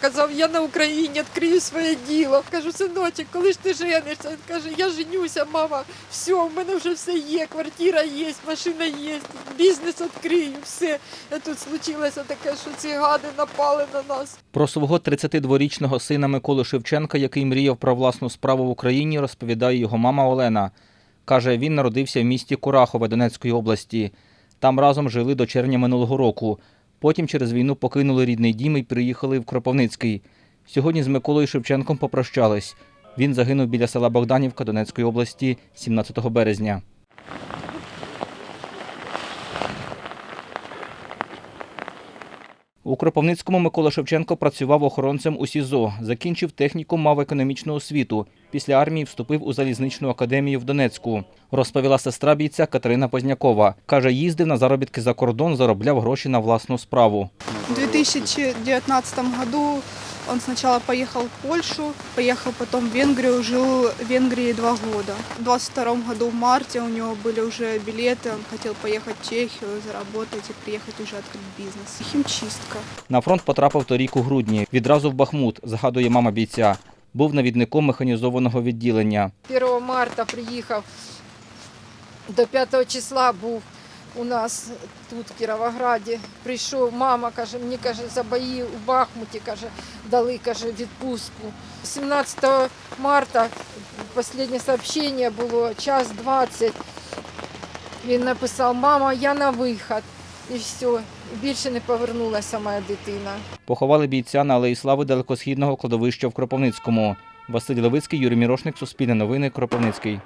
Казав, я на Україні відкрию своє діло. Кажу, синочок, коли ж ти женишся? Він каже, я женюся, мама, все, в мене вже все є, квартира є, машина є, бізнес відкрию, все. А тут случилося таке, що ці гади напали на нас. Про свого 32-річного сина Миколи Шевченка, який мріяв про власну справу в Україні, розповідає його мама Олена. Каже, він народився в місті Курахове Донецької області. Там разом жили до червня минулого року. Потім через війну покинули рідний дім і приїхали в Кропивницький. Сьогодні з Миколою Шевченком попрощались. Він загинув біля села Богданівка Донецької області 17 березня. У Кропивницькому Микола Шевченко працював охоронцем у СІЗО, закінчив технікум, мав економічну освіту. Після армії вступив у залізничну академію в Донецьку. Розповіла сестра бійця Катерина Познякова. Каже, їздив на заробітки за кордон, заробляв гроші на власну справу. У 2019 году он сначала поехал в Польшу, поехал потом в Венгрию, жил в Венгрии два года. В 22 году в марте у него были уже билеты, он хотел поехать в Чехию, заработать и приехать уже открыть бизнес. Химчистка. На фронт потрапив торік у грудні. Відразу в Бахмут, згадує мама бійця. Був навідником механізованого відділення. 1 марта приїхав, до 5 числа був у нас тут, в Кіровограді. Прийшов, мама каже, мені каже, за бої у Бахмуті каже, дали каже, відпустку. 17 марта останнє сообщення було, час 20. Він написав, мама, я на вихід. І все. Більше не повернулася моя дитина. Поховали бійця на Алеї Слави далекосхідного кладовища в Кропивницькому. Василь Левицький, Юрій Мірошник, Суспільне новини, Кропивницький.